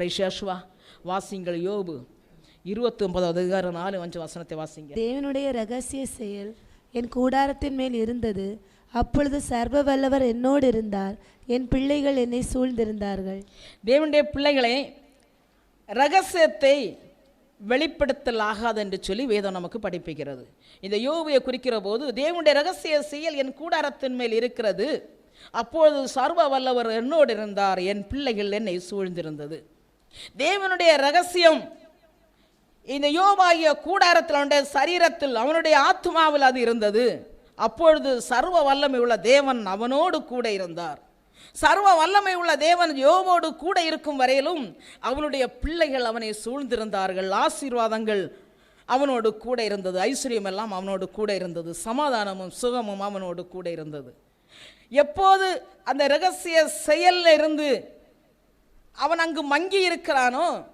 பிரைஷேஷ்வா வாசிங்கள் யோபு. இருபத்தி ஒன்பதாவது அதிகாரம் நாலு அஞ்சு வசனத்தை வாசிங்க. தேவனுடைய ரகசிய செயல் என் கூடாரத்தின் மேல் இருந்தது. அப்பொழுது சர்வ வல்லவர் என்னோடு இருந்தார். என் பிள்ளைகள் என்னை சூழ்ந்திருந்தார்கள். தேவனுடைய பிள்ளைகளே ரகசியத்தை வெளிப்படுத்தல் ஆகாது என்று சொல்லி வேதம் நமக்கு படிப்பிக்கிறது. இந்த யோபுவை குறிக்கிற போது தேவனுடைய ரகசிய செயல் என் கூடாரத்தின் மேல் இருக்கிறது. அப்பொழுது சர்வ வல்லவர் என்னோடு இருந்தார். என் பிள்ளைகள் என்னை சூழ்ந்திருந்தது. தேவனுடைய ரகசியம். இந்த யோபாகிய கூடாரத்தில் அவனுடைய சரீரத்தில் அவனுடைய ஆத்மாவில் அது இருந்தது. அப்பொழுது சர்வ வல்லமை உள்ள தேவன் அவனோடு கூட இருந்தார். சர்வ வல்லமை உள்ள தேவன் யோபோடு கூட இருக்கும் வரையிலும் அவனுடைய பிள்ளைகள் அவனை சூழ்ந்திருந்தார்கள். ஆசீர்வாதங்கள் அவனோடு கூட இருந்தது. ஐஸ்வர்யம் எல்லாம் அவனோடு கூட இருந்தது. சமாதானமும் சுகமும் அவனோடு கூட இருந்தது. எப்போது அந்த ரகசிய செயல்ல இருந்து அவன் அங்கு மங்கி இருக்கிறானோ?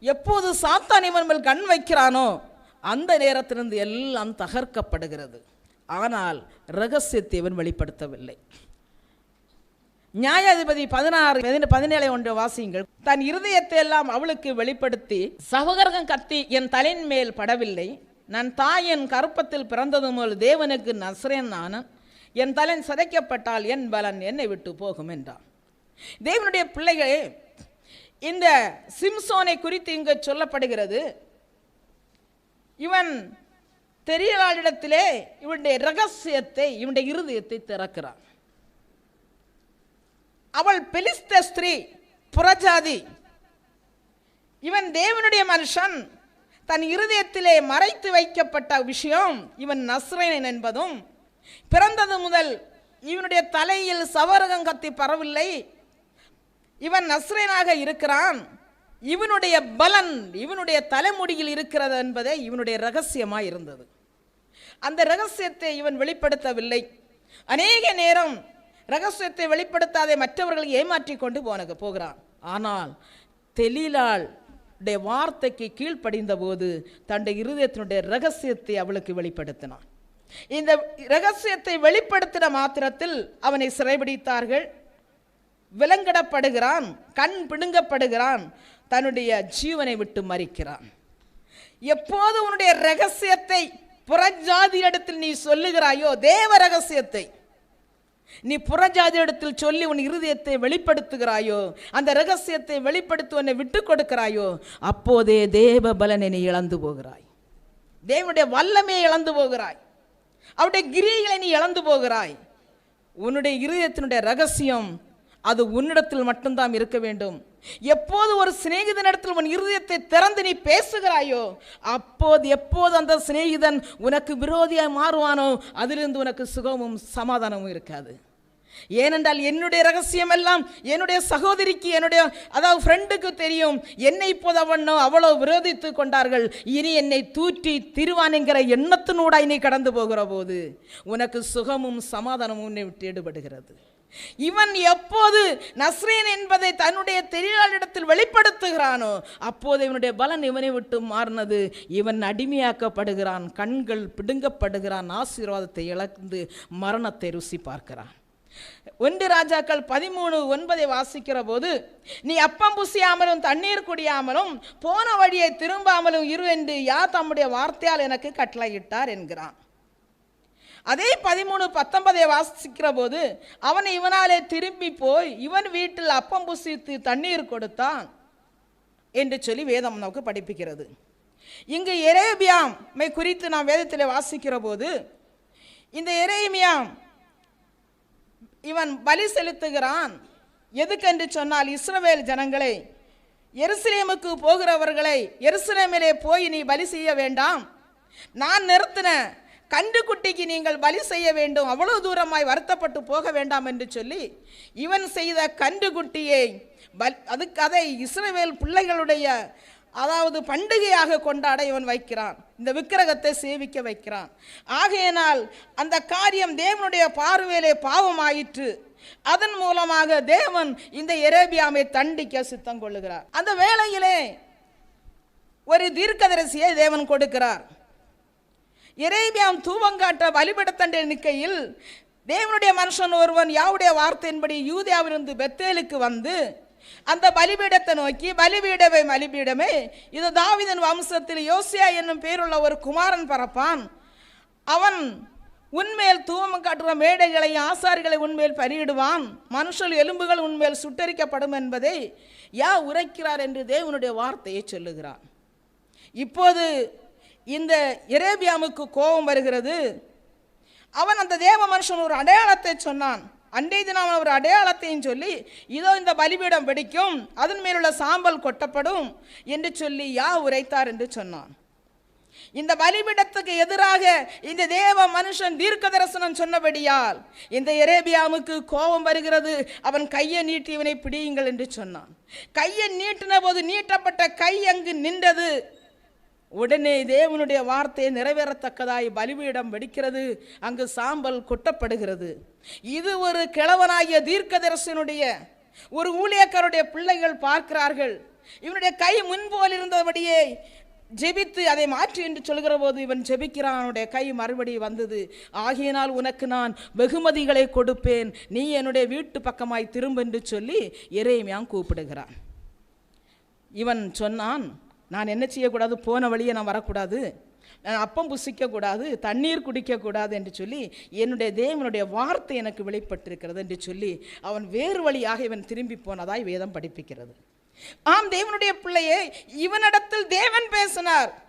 எப்போது சாத்தான் இவன் மேல் கண் வைக்கிறானோ? அந்த நேரத்திலிருந்து எல்லாம் தகர்க்கப்படுகிறது. ஆனால் ரகசியத்தை இவன் வெளிப்படுத்தவில்லை. நியாயாதிபதி பதினாறு பதினேழை ஒன்று வாசியுங்கள். தன் இருதயத்தை எல்லாம் அவளுக்கு வெளிப்படுத்தி சகோதரகம் கத்தி என் தலையின் மேல் படவில்லை. நான் தாயின் கருப்பத்தில் பிறந்தது முதல் தேவனுக்கு நசரேன் நானன் என் தலைன் சிதைக்கப்பட்டால் என் பலன் என்னை விட்டு போகும் என்றான். தேவனுடைய பிள்ளைகளே இந்த சிம்சோனை குறித்து இங்கு சொல்லப்படுகிறது. இவன் தெரியலாளிடத்திலே இவனுடைய ரகசியத்தை இவனுடைய இருதயத்தை திறக்கிறான். அவள் பெலிஸ்த ஸ்திரீ புறஜாதி. இவன் தேவனுடைய மனுஷன். தன் இருதயத்திலே மறைத்து வைக்கப்பட்ட விஷயம் இவன் நஸ்ரேனன் என்பதும் பிறந்தது முதல் இவனுடைய தலையில் சவரகம் கத்தி பரவில்லை இவன் நஸ்ரேனாக இருக்கிறான். இவனுடைய பலன் இவனுடைய தலைமுடியில் இருக்கிறது என்பதே இவனுடைய ரகசியமாக இருந்தது. அந்த ரகசியத்தை இவன் வெளிப்படுத்தவில்லை. அநேக நேரம் ரகசியத்தை வெளிப்படுத்தாதே மற்றவர்களை ஏமாற்றி கொண்டு போனக போகிறான். ஆனால் தெளிலாள் உடைய வார்த்தைக்கு கீழ்ப்படிந்த போது தன்னுடைய இருதயத்தினுடைய ரகசியத்தை அவளுக்கு வெளிப்படுத்தினான். இந்த ரகசியத்தை வெளிப்படுத்தின மாத்திரத்தில் அவனை சிறைபிடித்தார்கள். விலங்கிடப்படுகிறான் கண் பிடுங்கப்படுகிறான் தன்னுடைய ஜீவனை விட்டு மறிக்கிறான். எப்போது உன்னுடைய ரகசியத்தை புறஜாதியிடத்தில் நீ சொல்லுகிறாயோ தேவ ரகசியத்தை நீ புறஜாதியிடத்தில் சொல்லி உன் இருதயத்தை வெளிப்படுத்துகிறாயோ அந்த ரகசியத்தை வெளிப்படுத்தி உன்னை விட்டு கொடுக்கிறாயோ அப்போதே தேவ பலனை நீ இழந்து போகிறாய். தேவனுடைய வல்லமையை இழந்து போகிறாய். அவருடைய கிரிகளை நீ இழந்து போகிறாய். உன்னுடைய இருதயத்தினுடைய ரகசியம் அது உன்னிடத்தில் மட்டும்தான் இருக்க வேண்டும். எப்போது ஒரு சிநேகிதனிடத்தில் உன் இருதயத்தை திறந்து நீ பேசுகிறாயோ அப்போது எப்போது அந்த சிநேகிதன் உனக்கு விரோதியாக மாறுவானோ அதிலிருந்து உனக்கு சுகமும் சமாதானமும் இருக்காது. ஏனென்றால் என்னுடைய ரகசியம் எல்லாம் என்னுடைய சகோதரிக்கு என்னுடைய அதாவது ஃப்ரெண்டுக்கு தெரியும். என்னை இப்போது அவனோ அவ்வளோ விரோதித்து கொண்டார்கள். இனி என்னை தூற்றி திருவான் என்கிற எண்ணத்தினூடாய் நீ கடந்து போகிற போது உனக்கு சுகமும் சமாதானமும் உன்னை விட்டு ஈடுபடுகிறது இவன் எப்போது நஸ்ரீன் என்பதை தன்னுடைய தெரியாளிடத்தில் வெளிப்படுத்துகிறானோ அப்போது இவனுடைய பலன் இவனை விட்டு மாறினது. இவன் அடிமையாக்கப்படுகிறான் கண்கள் பிடுங்கப்படுகிறான் ஆசீர்வாதத்தை இழந்து மரணத்தை ருசி பார்க்கிறான். ஒன்று ராஜாக்கள் பதிமூணு ஒன்பதை வாசிக்கிற போது நீ அப்பம் புசியாமலும் தண்ணீர் குடியாமலும் போன வழியை திரும்பாமலும் இரு என்று யா தம்முடைய வார்த்தையால் எனக்கு கட்டளையிட்டார்? என்கிறான். அதே பதிமூணு பத்தொன்பதை வாசிக்கிற போது அவன் இவனாலே திரும்பி போய் இவன் வீட்டில் அப்பம் புசித்து தண்ணீர் கொடுத்தான் என்று சொல்லி வேதம் நமக்கு படிப்பிக்கிறது. இங்கு எரேபியாமை குறித்து நாம் வேதத்தில் வாசிக்கிற போது இந்த எரேமியாம் இவன் பலி செலுத்துகிறான். எதுக்கென்று சொன்னால் இஸ்ரவேல் ஜனங்களை எருசலேமுக்கு போகிறவர்களை எருசலேமிலே போய் நீ பலி செய்ய வேண்டாம். நான் நிறுத்தின கன்றுக்குட்டிக்கு நீங்கள் பலி செய்ய வேண்டும். அவ்வளவு தூரமாய் வருத்தப்பட்டு போக வேண்டாம் என்று சொல்லி இவன் செய்த கண்டுக்குட்டியை பல் அதுக்கு அதை இஸ்ரவேல் பிள்ளைகளுடைய அதாவது பண்டிகையாக கொண்டாட இவன் வைக்கிறான். இந்த விக்கிரகத்தை சேவிக்க வைக்கிறான். ஆகையினால் அந்த காரியம் தேவனுடைய பார்வையிலே பாவமாயிற்று. அதன் மூலமாக தேவன் இந்த எரேபியாமை தண்டிக்க சித்தம் கொள்ளுகிறார். அந்த வேளையிலே ஒரு தீர்க்கதரிசியை தேவன் கொடுக்கிறார். எரேபியாம் தூவங்காட்ட வழிபடத்தண்டை எண்ணிக்கையில் தேவனுடைய மனுஷன் ஒருவன் யாவுடைய வார்த்தையின்படி யூதியாவிலிருந்து பெத்தேலுக்கு வந்து அந்த பலிபீடத்தை நோக்கி பலிபீடமே பலிபீடமே இது தாவிதன் வம்சத்தில் யோசியா என்னும் பேருள்ள ஒரு குமாரன் பரப்பான் அவன் உன்மேல் தூவம் காட்டுற மேடைகளை ஆசாரிகளை உன்மேல் பலியிடுவான். மனுஷல் எலும்புகள் உன்மேல் சுட்டரிக்கப்படும் என்பதை யா உரைக்கிறார் என்று தேவனுடைய வார்த்தையை சொல்லுகிறான் இப்போது இந்த எரேபியாமுக்கு கோபம் வருகிறது. அவன் அந்த தேவ மனுஷன் ஒரு அடையாளத்தை சொன்னான். அன்றைய தினம் அவன் ஒரு அடையாளத்தையும் சொல்லி இதோ இந்த பலிபீடம் வெடிக்கும் அதன் மேலுள்ள சாம்பல் கொட்டப்படும் என்று சொல்லி யா உரைத்தார் என்று சொன்னான். இந்த பலிபீடத்துக்கு எதிராக இந்த தேவ மனுஷன் தீர்க்க தரிசனம் சொன்னபடியால் இந்த எரேபியாமுக்கு கோபம் வருகிறது. அவன் கையை நீட்டி இவனை பிடியுங்கள் என்று சொன்னான். கையை நீட்டின போது நீட்டப்பட்ட கை அங்கு நின்றது. உடனே தேவனுடைய வார்த்தை நிறைவேறத்தக்கதாய் பலிபீடம் வெடிக்கிறது. அங்கு சாம்பல் கொட்டப்படுகிறது. இது ஒரு கிழவனாகிய தீர்க்கதரிசனுடைய ஒரு ஊழியக்காருடைய பிள்ளைகள் பார்க்கிறார்கள். இவனுடைய கை முன்போல் இருந்தபடியே ஜெபித்து அதை மாற்றி என்று சொல்கிற போது இவன் ஜெபிக்கிறான். அவனுடைய கை மறுபடி வந்தது. ஆகையினால் உனக்கு நான் வெகுமதிகளை கொடுப்பேன். நீ என்னுடைய வீட்டு பக்கமாய் திரும்ப என்று சொல்லி எரேமியான் கூப்பிடுகிறான். இவன் சொன்னான் நான் என்ன செய்யக்கூடாது? போன வழியை நான் வரக்கூடாது. நான் அப்பம் புசிக்கக்கூடாது தண்ணீர் குடிக்கக்கூடாது என்று சொல்லி என்னுடைய தேவனுடைய வார்த்தை எனக்கு வெளிப்பட்டிருக்கிறது என்று சொல்லி அவன் வேறு வழியாக இவன் திரும்பி போனதாய் வேதம் படிப்பிக்கிறது. ஆம் தேவனுடைய பிள்ளையே இவனிடத்தில் தேவன் பேசினார்.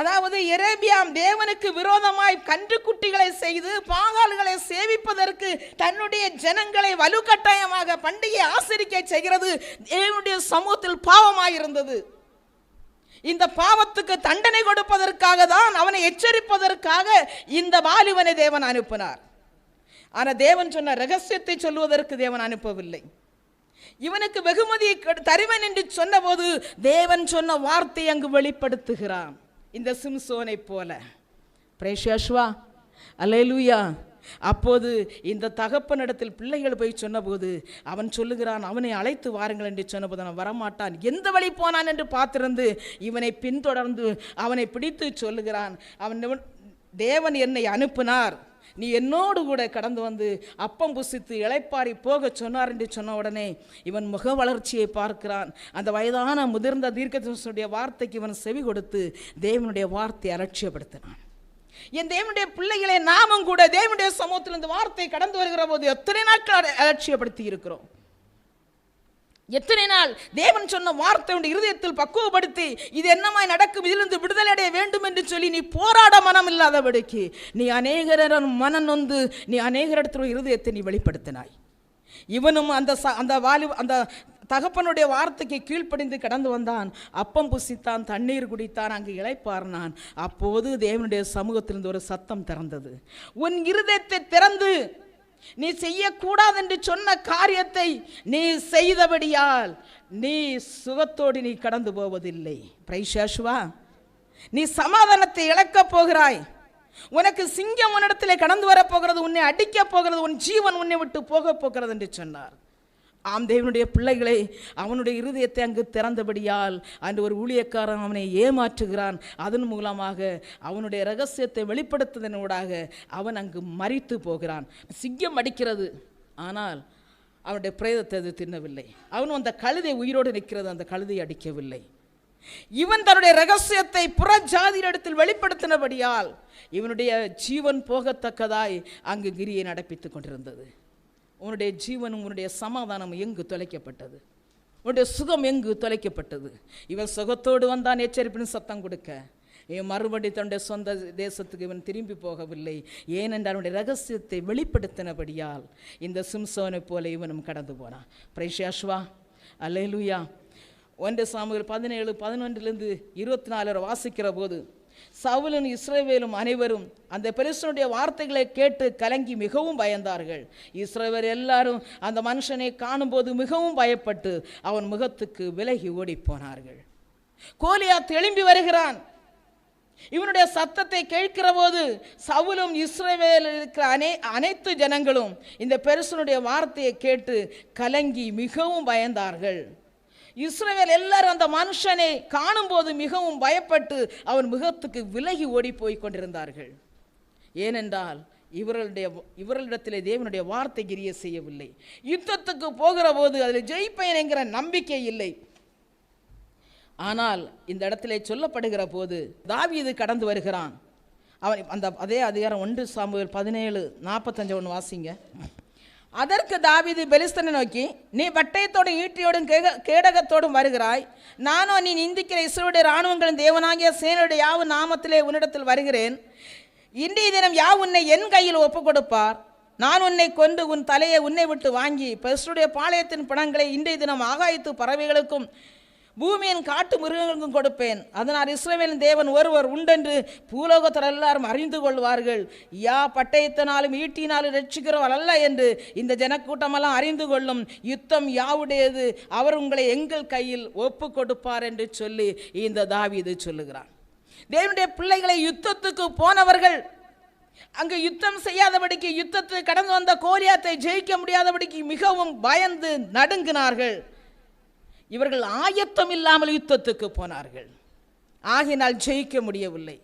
அதாவது எரேபியாம் தேவனுக்கு விரோதமாய் கன்றுக்குட்டிகளை செய்து பாகால்களை சேவிப்பதற்கு தன்னுடைய ஜனங்களை வலுக்கட்டாயமாக பண்டிகை ஆசரிக்க செய்கிறது. தேவனுடைய சமூகத்தில் பாவமாயிருந்தது. இந்த பாவத்துக்கு தண்டனை கொடுப்பதற்காக தான் அவனை எச்சரிப்பதற்காக இந்த வாலிபனை தேவன் அனுப்பினார். ஆனால் தேவன் சொன்ன ரகசியத்தை சொல்வதற்கு தேவன் அனுப்பவில்லை. இவனுக்கு வெகுமதியை கொடு- தருவேன் என்று சொன்னபோது தேவன் சொன்ன வார்த்தை அங்கு வெளிப்படுத்துகிறான். இந்த சிம்சோனை போல. பிரேஷாஷ்வா அலேலூயா அப்போது இந்த தகப்பனிடத்தில் பிள்ளைகள் போய் சொன்னபோது அவன் சொல்லுகிறான் அவனை அழைத்து வாருங்கள் என்று சொன்னபோது அவன் வரமாட்டான். எந்த வழி போனான்? என்று பார்த்திருந்து இவனை பின்தொடர்ந்து அவனை பிடித்து சொல்லுகிறான். அவன் தேவன் என்னை அனுப்பினார். நீ என்னோடு கூட கடந்து வந்து அப்பம் புசித்து இளைப்பாரி போக சொன்னார் என்று சொன்ன உடனே இவன் முக வளர்ச்சியை பார்க்கிறான். அந்த வயதான முதிர்ந்த தீர்க்கதரிசனுடைய வார்த்தைக்கு இவன் செவி கொடுத்து தேவனுடைய வார்த்தையை அலட்சியப்படுத்தினான். என் தேவனுடைய பிள்ளைகளை நாமும் கூட தேவனுடைய சமூகத்தில் இந்த வார்த்தை கடந்து வருகிற போது எத்தனை நாட்கள் அலட்சியப்படுத்தி இருக்கிறோம்? எத்தனை நாள் தேவன் சொன்ன வார்த்தை இருதயத்தில் பக்குவப்படுத்தி இது என்னமாய் நடக்கும்? இதிலிருந்து விடுதலை அடைய வேண்டும் என்று சொல்லி நீ போராட மனம் இல்லாதபடிக்கு நீ அநேகரிடம் மனம் நொந்து நீ அநேகரிடத்தில் இருதயத்தை நீ வெளிப்படுத்தினாய். இவனும் அந்த ச அந்த வாலி அந்த தகப்பனுடைய வார்த்தைக்கு கீழ்ப்படிந்து கடந்து வந்தான். அப்பம் புசித்தான் தண்ணீர் குடித்தான் அங்கு இளைப்பார்னான் அப்போது தேவனுடைய சமூகத்திலிருந்து ஒரு சத்தம் திறந்தது. உன் இருதயத்தை திறந்து நீ செய்யக்கூடாது என்று சொன்ன காரியத்தை நீ செய்தபடியால் நீ சுகத்தோடு நீ கடந்து போவதில்லை. பிரைஷாஷுவா நீ சமாதானத்தை இழக்கப் போகிறாய். உனக்கு சிங்கம் உன்னிடத்திலே கடந்து வரப்போகிறது உன்னை அடிக்கப் போகிறது உன் ஜீவன் உன்னை விட்டு போகப் போகிறது என்று சொன்னார். ஆம் தேவனுடைய பிள்ளைகளை அவனுடைய இருதயத்தை அங்கு திறந்தபடியால் அன்று ஒரு ஊழியக்காரன் அவனை ஏமாற்றுகிறான். அதன் மூலமாக அவனுடைய ரகசியத்தை வெளிப்படுத்துவதனூடாக அவன் அங்கு மறித்து போகிறான். சிங்கம் அடிக்கிறது ஆனால் அவனுடைய பிரேதத்தை அது தின்னவில்லை. அவனும் அந்த கழுதை உயிரோடு நிற்கிறது அந்த கழுதை அடிக்கவில்லை. இவன் தன்னுடைய ரகசியத்தை புற ஜாதியிடத்தில் வெளிப்படுத்தினபடியால் இவனுடைய ஜீவன் போகத்தக்கதாய் அங்கு கிரியை நடப்பித்துக் கொண்டிருந்தது. உன்னுடைய ஜீவனும் உன்னுடைய சமாதானம் எங்கு தொலைக்கப்பட்டது? உன்னுடைய சுகம் எங்கு தொலைக்கப்பட்டது? இவன் சுகத்தோடு வந்தான் எச்சரிப்பின் சத்தம் கொடுக்க. இவன் மறுபடி தன்னுடைய சொந்த தேசத்துக்கு இவன் திரும்பி போகவில்லை. ஏனென்றால் அவனுடைய ரகசியத்தை வெளிப்படுத்தினபடியால் இந்த சிம்சோனை போல இவனும் கடந்து போனான். பிரைஷாஷ்வா அல்லேலுயா ஒன்று சாமுகள் பதினேழு பதினொன்றிலிருந்து இருபத்தி நாலு வரை வாசிக்கிற போது சவுலும் இஸ்ரேவேலும் அனைவரும் அந்த பெருசனுடைய வார்த்தைகளை கேட்டு கலங்கி மிகவும் பயந்தார்கள். இஸ்ரேவர் எல்லாரும் அந்த மனுஷனை காணும்போது மிகவும் பயப்பட்டு அவன் முகத்துக்கு விலகி ஓடிப் போனார்கள் தெளிம்பி வருகிறான். இவனுடைய சத்தத்தை கேட்கிற போது சவுலும் இஸ்ரவேல் இருக்கிற அனை அனைத்து ஜனங்களும் இந்த பெருசனுடைய வார்த்தையை கேட்டு கலங்கி மிகவும் பயந்தார்கள். இஸ்ரவேல் எல்லாரும் அந்த மனுஷனை காணும்போது மிகவும் பயப்பட்டு அவன் முகத்துக்கு விலகி ஓடி போய் கொண்டிருந்தார்கள். ஏனென்றால் இவர்களுடைய இவர்களிடத்திலே தேவனுடைய வார்த்தை கிரிய செய்யவில்லை. யுத்தத்துக்கு போகிற போது அதில் ஜெயிப்பேன் என்கிற நம்பிக்கை இல்லை. ஆனால் இந்த இடத்திலே சொல்லப்படுகிற போது தாவியது கடந்து வருகிறான். அவன் அந்த அதே அதிகாரம் ஒன்று சாம்புவல் பதினேழு நாற்பத்தஞ்சு ஒன்று வாசிங்க. அதற்கு தாவிது பெலிஸ்தனை நோக்கி நீ பட்டயத்தோடும் ஈட்டியோடும் கேடகத்தோடும் வருகிறாய். நானோ நீ நிந்திக்கிற இஸ்ரோடைய இராணுவங்களின் தேவனாகிய சேனையுடைய யாவு நாமத்திலே உன்னிடத்தில் வருகிறேன். இன்றைய தினம் யா உன்னை என் கையில் ஒப்பு கொடுப்பார் நான் உன்னை கொண்டு உன் தலையை உன்னை விட்டு வாங்கி பெருசுடைய பாளையத்தின் பணங்களை இன்றைய தினம் ஆகாயத்து பறவைகளுக்கும் பூமியின் காட்டு மிருகங்களுக்கும் கொடுப்பேன். அதனால் இஸ்ரேவேலின் தேவன் ஒருவர் உண்டென்று பூலோகத்தில் எல்லாரும் அறிந்து கொள்வார்கள். யா பட்டயத்தினாலும் ஈட்டினாலும் ரட்சிக்கிறவர் அல்ல என்று இந்த ஜனக்கூட்டமெல்லாம் அறிந்து கொள்ளும் யுத்தம் யாவுடையது. அவர் உங்களை எங்கள் கையில் ஒப்பு கொடுப்பார் என்று சொல்லி இந்த தாவீது சொல்லுகிறான். தேவனுடைய பிள்ளைகளை யுத்தத்துக்கு போனவர்கள் அங்கு யுத்தம் செய்யாதபடிக்கு யுத்தத்தை கடந்து வந்த கோரியாத்தை ஜெயிக்க முடியாதபடிக்கு மிகவும் பயந்து நடுங்கினார்கள். இவர்கள் ஆயத்தம் இல்லாமல் யுத்தத்துக்கு போனார்கள். ஆகினால் ஜெயிக்க முடியவில்லை.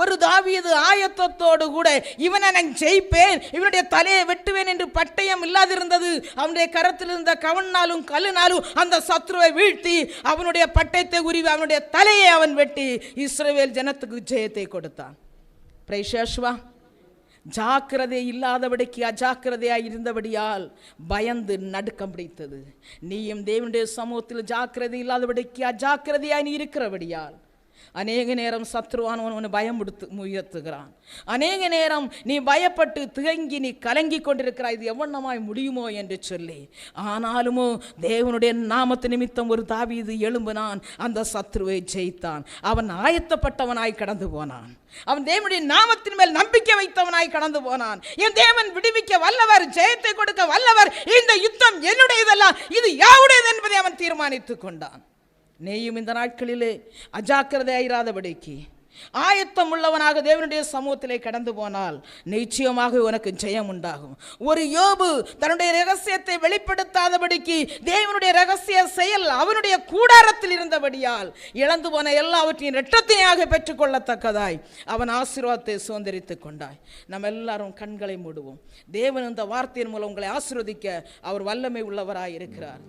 ஒரு தாவியது ஆயத்தத்தோடு கூட இவனை நான் ஜெயிப்பேன் இவனுடைய தலையை வெட்டுவேன் என்று பட்டயம் இல்லாதிருந்தது. அவனுடைய கரத்தில் இருந்த கவனாலும் கல்லுனாலும் அந்த சத்ருவை வீழ்த்தி அவனுடைய பட்டயத்தை உருவி அவனுடைய தலையை அவன் வெட்டி இஸ்ரவேல் ஜனத்துக்கு ஜெயத்தை கொடுத்தான். பிரைஷேஷ்வா ஜாக்கிரதை இல்லாதபடிக்கு அஜாக்கிரதையாக இருந்தபடியால் பயந்து நடுக்கம் பிடித்தது. நீயும் தேவனுடைய சமூகத்தில் ஜாக்கிரதை இல்லாதபடிக்கு அஜாக்கிரதையாய் நீ இருக்கிறபடியால் அநேக நேரம் சத்ருவானவன் உன்னை பயமுடுத்து உயர்த்துகிறான் அநேக நேரம் நீ பயப்பட்டு திகங்கி நீ கலங்கி கொண்டிருக்கிறாய் இது எவ்வளமாய் முடியுமோ என்று சொல்லி. ஆனாலுமோ தேவனுடைய நாமத்து நிமித்தம் ஒரு தாவீது எழும்பினான் அந்த சத்ருவை ஜெயித்தான். அவன் ஆயத்தப்பட்டவனாய் கடந்து போனான். அவன் தேவனுடைய நாமத்தின் மேல் நம்பிக்கை வைத்தவனாய் கடந்து போனான். என் தேவன் விடுவிக்க வல்லவர் ஜெயத்தை கொடுக்க வல்லவர் இந்த யுத்தம் என்னுடையதெல்லாம் இது யாவுடையது என்பதை அவன் தீர்மானித்துக் கொண்டான். நீயும் இந்த நாட்களிலே அஜாக்கிரதையாயிராதபடிக்கு. ஆயத்தம் உள்ளவனாக தேவனுடைய சமூகத்திலே கடந்து போனால் நிச்சயமாக உனக்கு ஜெயம் உண்டாகும் ஒரு யோபு தன்னுடைய ரகசியத்தை வெளிப்படுத்தாதபடிக்கு தேவனுடைய ரகசிய செயல் அவனுடைய கூடாரத்தில் இருந்தபடியால் இழந்து போன எல்லாவற்றையும் இரட்டத்தையாக பெற்றுக்கொள்ளத்தக்கதாய் அவன் ஆசீர்வாதத்தை சுதந்திரித்துக் கொண்டாய். நம்ம எல்லாரும் கண்களை மூடுவோம். தேவன் இந்த வார்த்தையின் மூலம் உங்களை ஆசீர்வதிக்க அவர் வல்லமை உள்ளவராய் இருக்கிறார்